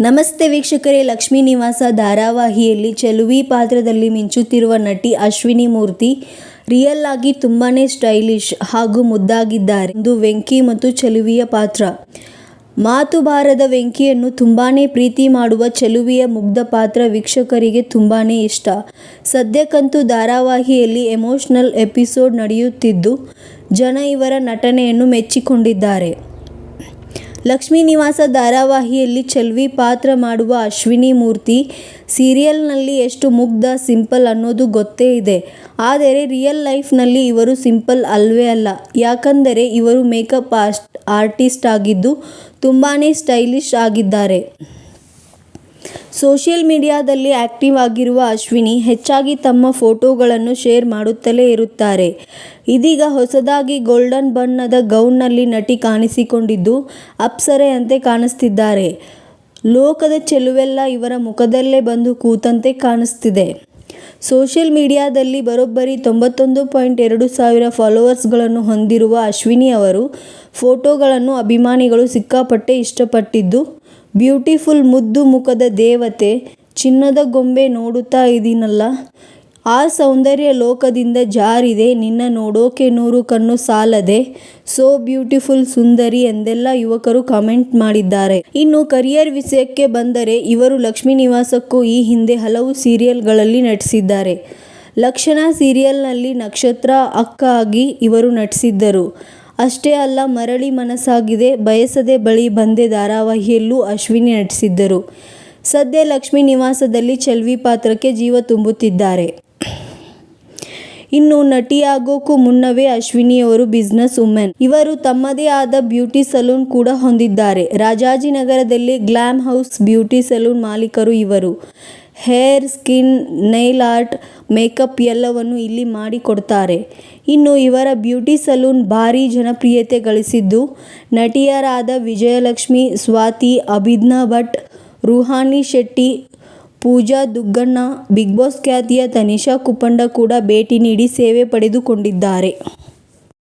ನಮಸ್ತೆ ವೀಕ್ಷಕರೇ, ಲಕ್ಷ್ಮೀ ನಿವಾಸ ಧಾರಾವಾಹಿಯಲ್ಲಿ ಚೆಲುವಿ ಪಾತ್ರದಲ್ಲಿ ಮಿಂಚುತ್ತಿರುವ ನಟಿ ಅಶ್ವಿನಿ ಮೂರ್ತಿ ರಿಯಲ್ ಆಗಿ ತುಂಬಾನೇ ಸ್ಟೈಲಿಶ್ ಹಾಗೂ ಮುದ್ದಾಗಿದ್ದಾರೆ. ಇದು ವೆಂಕಿ ಮತ್ತು ಚೆಲುವಿಯ ಪಾತ್ರ. ಮಾತು ಬಾರದ ವೆಂಕಿಯನ್ನು ತುಂಬಾನೇ ಪ್ರೀತಿ ಮಾಡುವ ಚೆಲುವಿಯ ಮುಗ್ಧ ಪಾತ್ರ ವೀಕ್ಷಕರಿಗೆ ತುಂಬಾನೇ ಇಷ್ಟ. ಸದ್ಯಕ್ಕಂತೂ ಧಾರಾವಾಹಿಯಲ್ಲಿ ಎಮೋಷನಲ್ ಎಪಿಸೋಡ್ ನಡೆಯುತ್ತಿದ್ದು, ಜನ ಇವರ ನಟನೆಯನ್ನು ಮೆಚ್ಚಿಕೊಂಡಿದ್ದಾರೆ. ಲಕ್ಷ್ಮೀ ನಿವಾಸ ಧಾರಾವಾಹಿಯಲ್ಲಿ ಚೆಲ್ವಿ ಪಾತ್ರ ಮಾಡುವ ಅಶ್ವಿನಿ ಮೂರ್ತಿ, ಸೀರಿಯಲ್ನಲ್ಲಿ ಎಷ್ಟು ಮುಗ್ಧ, ಸಿಂಪಲ್ ಅನ್ನೋದು ಗೊತ್ತೇ ಇದೆ. ಆದರೆ ರಿಯಲ್ ಲೈಫ್ನಲ್ಲಿ ಇವರು ಸಿಂಪಲ್ ಅಲ್ವೇ ಅಲ್ಲ. ಯಾಕಂದರೆ ಇವರು ಮೇಕಪ್ ಆರ್ಟಿಸ್ಟ್ ಆಗಿದ್ದು ತುಂಬಾ ಸ್ಟೈಲಿಶ್ ಆಗಿದ್ದಾರೆ. ಸೋಷಿಯಲ್ ಮೀಡಿಯಾದಲ್ಲಿ ಆಕ್ಟಿವ್ ಆಗಿರುವ ಅಶ್ವಿನಿ ಹೆಚ್ಚಾಗಿ ತಮ್ಮ ಫೋಟೋಗಳನ್ನು ಶೇರ್ ಮಾಡುತ್ತಲೇ ಇರುತ್ತಾರೆ. ಇದೀಗ ಹೊಸದಾಗಿ ಗೋಲ್ಡನ್ ಬಣ್ಣದ ಗೌನ್ನಲ್ಲಿ ನಟಿ ಕಾಣಿಸಿಕೊಂಡಿದ್ದು ಅಪ್ಸರೆಯಂತೆ ಕಾಣಿಸ್ತಿದ್ದಾರೆ. ಲೋಕದ ಚೆಲುವೆಲ್ಲ ಇವರ ಮುಖದಲ್ಲೇ ಬಂದು ಕೂತಂತೆ ಕಾಣಿಸ್ತಿದೆ. ಸೋಷಿಯಲ್ ಮೀಡಿಯಾದಲ್ಲಿ ಬರೋಬ್ಬರಿ ತೊಂಬತ್ತೊಂದು ಪಾಯಿಂಟ್ ಎರಡು ಸಾವಿರ ಫಾಲೋವರ್ಸ್ಗಳನ್ನು ಹೊಂದಿರುವ ಅಶ್ವಿನಿ ಅವರು ಫೋಟೋಗಳನ್ನು ಅಭಿಮಾನಿಗಳು ಸಿಕ್ಕಾಪಟ್ಟೆ ಇಷ್ಟಪಟ್ಟಿದ್ದು, ಬ್ಯೂಟಿಫುಲ್ ಮುದ್ದು ಮುಖದ ದೇವತೆ ಚಿನ್ನದ ಗೊಂಬೆ ನೋಡುತ್ತಾ ಇದೀನಲ್ಲ ಆ ಸೌಂದರ್ಯ ಲೋಕದಿಂದ ಜಾರಿದೆ, ನಿನ್ನ ನೋಡೋಕೆ ನೂರು ಕಣ್ಣು ಸಾಲದೆ. ಸೋ ಬ್ಯೂಟಿಫುಲ್ ಸುಂದರಿ ಎಂದೆಲ್ಲ ಯುವಕರು ಕಾಮೆಂಟ್ ಮಾಡಿದ್ದಾರೆ. ಇನ್ನು ಕರಿಯರ್ ವಿಷಯಕ್ಕೆ ಬಂದರೆ ಇವರು ಲಕ್ಷ್ಮೀ ನಿವಾಸಕ್ಕೂ ಈ ಹಿಂದೆ ಹಲವು ಸೀರಿಯಲ್ಗಳಲ್ಲಿ ನಟಿಸಿದ್ದಾರೆ. ಲಕ್ಷಣ ಸೀರಿಯಲ್ನಲ್ಲಿ ನಕ್ಷತ್ರ ಅಕ್ಕ ಆಗಿ ಇವರು ನಟಿಸಿದ್ದರು. ಅಷ್ಟೇ ಅಲ್ಲ, ಮರಳಿ ಮನಸ್ಸಾಗಿದೆ, ಬಯಸದೆ ಬಳಿ ಬಂದೆ ಧಾರಾವಾಹಿಯಲ್ಲೂ ಅಶ್ವಿನಿ ನಟಿಸಿದ್ದರು. ಸದ್ಯ ಲಕ್ಷ್ಮಿ ನಿವಾಸದಲ್ಲಿ ಚೆಲ್ವಿ ಪಾತ್ರಕ್ಕೆ ಜೀವ ತುಂಬುತ್ತಿದ್ದಾರೆ. ಇನ್ನು ನಟಿಯಾಗೋಕ್ಕೂ ಮುನ್ನವೇ ಅಶ್ವಿನಿ ಅವರು ಬಿಸ್ನೆಸ್ ವುಮೆನ್ ಇವರು ತಮ್ಮದೇ ಆದ ಬ್ಯೂಟಿ ಸಲೂನ್ ಕೂಡ ಹೊಂದಿದ್ದಾರೆ. ರಾಜಾಜಿನಗರದಲ್ಲಿ ಗ್ಲಾಮ್ ಹೌಸ್ ಬ್ಯೂಟಿ ಸಲೂನ್ ಮಾಲೀಕರು ಇವರು. Hair skin nail art makeup ಎಲ್ಲವನ್ನು ಇಲ್ಲಿ ಮಾಡಿಕೊಡ್ತಾರೆ. ಇನ್ನು ಇವರ ಬ್ಯೂಟಿ ಸಲೂನ್ ಭಾರಿ ಜನಪ್ರಿಯತೆ ಗಳಿಸಿದ್ದು, ನಟಿಯರಾದ ವಿಜಯಲಕ್ಷ್ಮಿ, ಸ್ವಾತಿ, ಅಭಿಜ್ಞಾ ಭಟ್, ರುಹಾನಿ ಶೆಟ್ಟಿ ಪೂಜಾ ದುಗ್ಗಣ್ಣ ಬಿಗ್ ಬಾಸ್ ಖ್ಯಾತಿಯ ತನಿಷಾ ಕುಪ್ಪಂಡ ಕೂಡ ಭೇಟಿ ನೀಡಿ ಸೇವೆ ಪಡೆದುಕೊಂಡಿದ್ದಾರೆ.